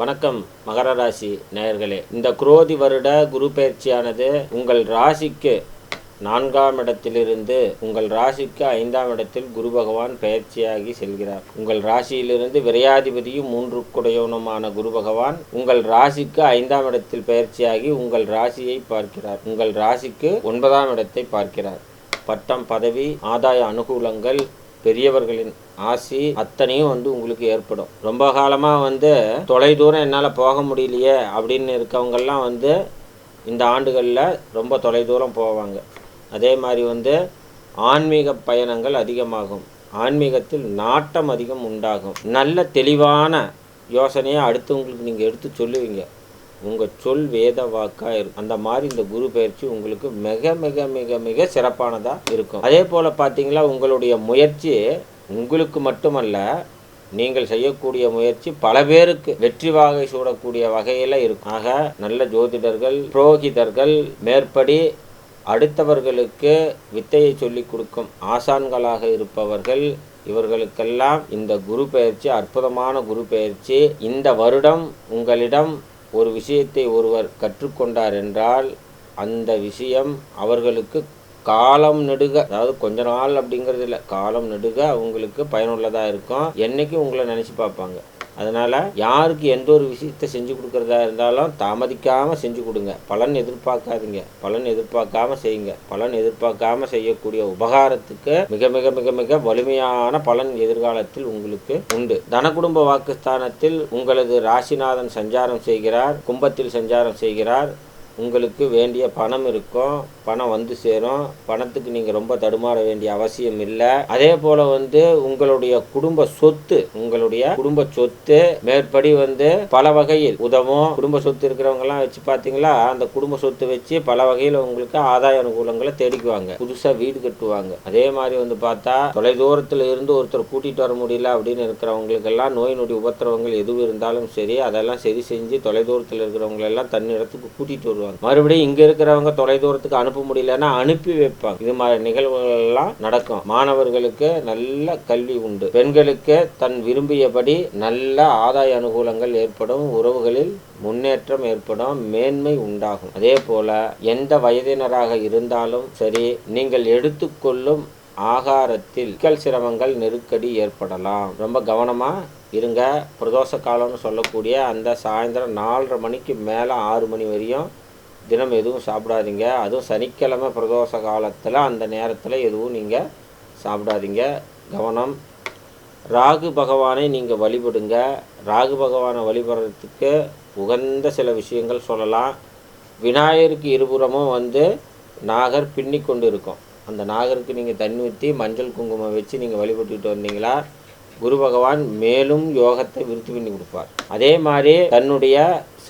வணக்கம் மகர ராசி நேயர்களே. இந்த குரோதி வருட குரு பயிற்சியானது உங்கள் ராசிக்கு நான்காம் இடத்திலிருந்து உங்கள் ராசிக்கு ஐந்தாம் இடத்தில் குரு பகவான் பயிற்சியாகி செல்கிறார். உங்கள் ராசியிலிருந்து விரையாதிபதியும் மூன்று குடையவனுமான குரு பகவான் உங்கள் ராசிக்கு ஐந்தாம் இடத்தில் பயிற்சியாகி உங்கள் ராசியை பார்க்கிறார். உங்கள் ராசிக்கு ஒன்பதாம் இடத்தை பார்க்கிறார். பட்டம் பதவி ஆதாய அனுகூலங்கள் பெரியவர்களின் ஆசி அத்தனையும் வந்து உங்களுக்கு ஏற்படும். ரொம்ப காலமாக வந்து தொலை தூரம் என்னால் போக முடியலையே அப்படின்னு இருக்கவங்கெல்லாம் வந்து இந்த ஆண்டுகளில் ரொம்ப தொலை தூரம் போவாங்க. அதே மாதிரி வந்து ஆன்மீக பயணங்கள் அதிகமாகும். ஆன்மீகத்தில் நாட்டம் அதிகம் உண்டாகும். நல்ல தெளிவான யோசனையை அடுத்தவங்களுக்கு நீங்கள் எடுத்து சொல்லுவீங்க. உங்கள் சொல் வேத வாக்காக இருக்கும் அந்த மாதிரி இந்த குரு பயிற்சி உங்களுக்கு மிக மிக மிக மிக சிறப்பானதாக இருக்கும். அதே போல் பார்த்தீங்களா உங்களுடைய முயற்சி உங்களுக்கு மட்டுமல்ல நீங்கள் செய்யக்கூடிய முயற்சி பல பேருக்கு வெற்றி வாகை சூடக்கூடிய வகையில் இருக்கும். ஆக நல்ல ஜோதிடர்கள் புரோகிதர்கள் மேற்படி அடுத்தவர்களுக்கு வித்தையை சொல்லிக் கொடுக்கும் ஆசான்களாக இருப்பவர்கள் இவர்களுக்கெல்லாம் இந்த குரு பயிற்சி அற்புதமான குரு பயிற்சி இந்த வருடம் உங்களிடம் ஒரு விஷயத்தை ஒருவர் கற்றுக்கொண்டார் என்றால் அந்த விஷயம் அவர்களுக்கு காலம் நெடுக அதாவது கொஞ்ச நாள் அப்படிங்கிறது இல்லை காலம் நெடுக அவங்களுக்கு பயனுள்ளதாக இருக்கும். என்னைக்கும் உங்களை நினச்சி பார்ப்பாங்க. அதனால் யாருக்கு எந்த ஒரு விஷயத்தை செஞ்சு கொடுக்குறதா இருந்தாலும் தாமதிக்காமல் செஞ்சு கொடுங்க. பலன் எதிர்பார்க்காதீங்க. பலன் எதிர்பார்க்காம செய்யுங்க. பலன் எதிர்பார்க்காம செய்யக்கூடிய உபகாரத்துக்கு மிக மிக மிக மிக வலிமையான பலன் எதிர்காலத்தில் உங்களுக்கு உண்டு. தன குடும்ப வாக்குஸ்தானத்தில் உங்களது ராசிநாதன் சஞ்சாரம் செய்கிறார் கும்பத்தில் சஞ்சாரம் செய்கிறார் உங்களுக்கு வேண்டிய பணம் இருக்கும் பணம் வந்து சேரும். பணத்துக்கு நீங்கள் ரொம்ப தடுமாற வேண்டிய அவசியம் இல்லை. அதே போல் வந்து உங்களுடைய குடும்ப சொத்து உங்களுடைய குடும்ப சொத்து மேற்படி வந்து பல வகையில் உதவும். குடும்ப சொத்து இருக்கிறவங்கலாம் வச்சு பார்த்தீங்களா அந்த குடும்ப சொத்து வச்சு பல வகையில் உங்களுக்கு ஆதாய அனுகூலங்களை தேடிக்குவாங்க. புதுசாக வீடு கட்டுவாங்க. அதே மாதிரி வந்து பார்த்தா தொலைதூரத்தில் இருந்து ஒருத்தர் கூட்டிகிட்டு வர முடியல அப்படின்னு இருக்கிறவங்களுக்கெல்லாம் நோய் நொடி உபத்திரவங்கள் எதுவும் இருந்தாலும் சரி அதெல்லாம் சரி செஞ்சு தொலைதூரத்தில் இருக்கிறவங்களெல்லாம் தன்னிடத்துக்கு கூட்டிகிட்டு வருவாங்க. மறுபடியும் இங்கே இருக்கிறவங்க தொலைதூரத்துக்கு அனுப்ப முடியலன்னா அனுப்பி வைப்பாங்க. இது மாதிரி நிகழ்வுகள் எல்லாம் நடக்கும். மாணவர்களுக்கு நல்ல கல்வி உண்டு. பெண்களுக்கு தன் விரும்பியபடி நல்ல ஆதாய அனுகூலங்கள் ஏற்படும். உறவுகளில் முன்னேற்றம் ஏற்படும். மேன்மை உண்டாகும். அதே போல எந்த வயதினராக இருந்தாலும் சரி நீங்கள் எடுத்துக்கொள்ளும் ஆகாரத்தில் சிக்கல் சிரமங்கள் நெருக்கடி ஏற்படலாம். ரொம்ப கவனமாக இருங்க. பிரதோஷ காலம்னு சொல்லக்கூடிய அந்த சாயந்தரம் நாலரை மணிக்கு மேலே ஆறு மணி வரையும் தினம் எதுவும் சாப்பிடாதீங்க. அதுவும் சனிக்கிழமை பிரதோஷ காலத்தில் அந்த நேரத்தில் எதுவும் நீங்கள் சாப்பிடாதீங்க. கவனம். ராகு பகவானை நீங்கள் வழிபடுங்க. ராகு பகவானை வழிபடுறதுக்கு உகந்த சில விஷயங்கள் சொல்லலாம். விநாயகருக்கு இருபுறமும் வந்து நாகர் பின்னி கொண்டு இருக்கும். அந்த நாகருக்கு நீங்கள் தண்ணி ஊற்றி மஞ்சள் குங்குமம் வச்சு நீங்கள் வழிபட்டுக்கிட்டு வந்தீங்களா? குரு பகவான் மேலும் யோகத்தை விருத்தி பண்ணி கொடுப்பார். அதே மாதிரி தன்னுடைய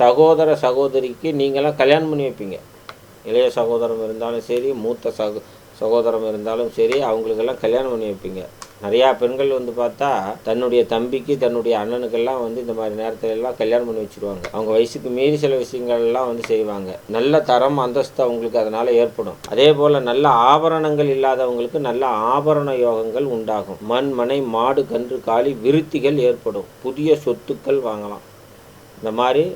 சகோதர சகோதரிக்கு நீங்களாம் கல்யாணம் பண்ணி வைப்பீங்க. இளைய சகோதரம் இருந்தாலும் சரி மூத்த சகோ சகோதரம் இருந்தாலும் சரி அவங்களுக்கெல்லாம் கல்யாணம் பண்ணி வைப்பீங்க. நிறையா பெண்கள் வந்து பார்த்தா தன்னுடைய தம்பிக்கு தன்னுடைய அண்ணனுக்கெல்லாம் வந்து இந்த மாதிரி நேரத்துல எல்லாம் கல்யாணம் பண்ணி வச்சுருவாங்க. அவங்க வயசுக்கு மீறி சில விஷயங்கள்லாம் வந்து செய்வாங்க. நல்ல தரம் அந்தஸ்து அவங்களுக்கு அதனால் ஏற்படும். அதே போல் நல்ல ஆபரணங்கள் இல்லாதவங்களுக்கு நல்ல ஆபரண யோகங்கள் உண்டாகும். மண் மனை மாடு கன்று காளி விருத்திகள் ஏற்படும். புதிய சொத்துக்கள் வாங்கலாம். இந்த மாதிரி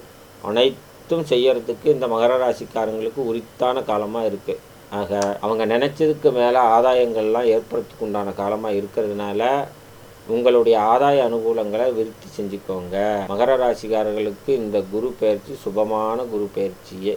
அனைத்தும் செய்யறதுக்கு இந்த மகர ராசிக்காரங்களுக்கு உரித்தான காலமாக இருக்குது ஆக அவங்க நினச்சதுக்கு மேலே ஆதாயங்கள்லாம் ஏற்படுறதுக்கு உண்டான காலமாக இருக்கிறதுனால உங்களுடைய ஆதாய அனுகூலங்களை விருத்தி செஞ்சுக்கோங்க. மகர ராசிக்காரர்களுக்கு இந்த குரு பயிற்சி சுபமான குரு பயிற்சியே.